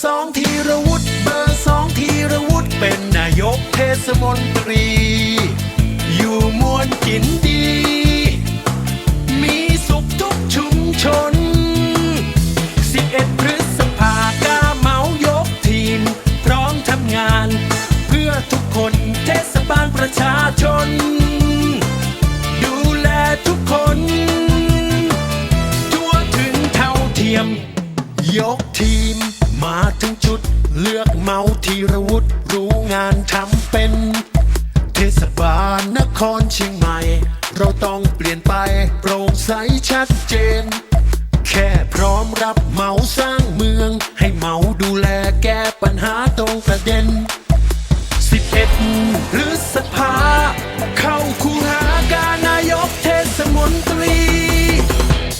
สองธีรวุฒิเบอร์สองธีรวุฒิเป็นนายกเทศมนตรี อกเมาธีรวุฒิรู้งานทำเป็น เทศบาลนครเชียงใหม่ เราต้องเปลี่ยนไปโปร่งใสชัดเจน แค่พร้อมรับเมาสร้างเมือง ให้เมาดูแลแก้ปัญหาตรงประเด็น 11พฤษภา เข้าคูหาการนายกเทศมนตรี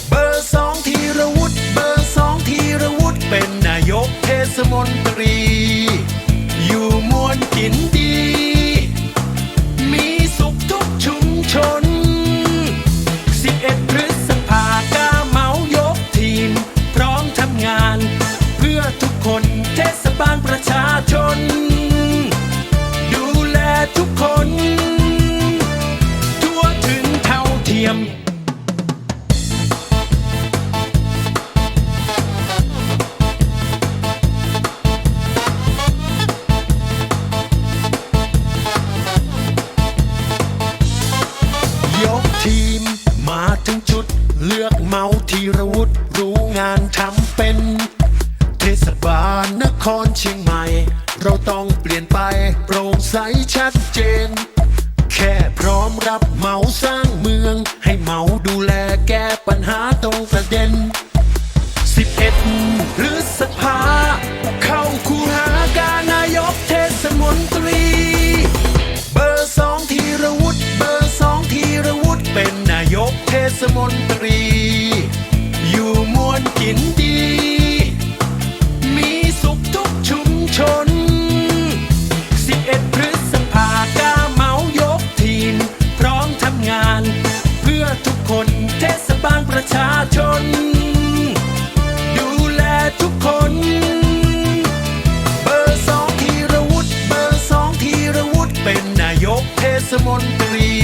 เบอร์สองธีรวุฒิเบอร์สองธีรวุฒิเป็นนายกเทศมนตรี ประชาชน ดูแลทุกคน ทั่วถึงเท่าเทียม ยกทีมมาถึงจุด เลือกเมาธีรวุฒิรู้งานทำเป็น ศบาลนครเชียงใหม่ เราต้องเปลี่ยนไปโปร่งใสชัดเจน แค่พร้อมรับเหมาสร้างเมือง ให้เหมาดูแลแก้ปัญหาตรงประเด็น 11พฤษภา เข้าคูหาการนายกเทศมนตรี เบอร์สองธีรวุฒิเบอร์สองธีรวุฒิเป็นนายกเทศมนตรี อยู่มวลกินดี มนตรี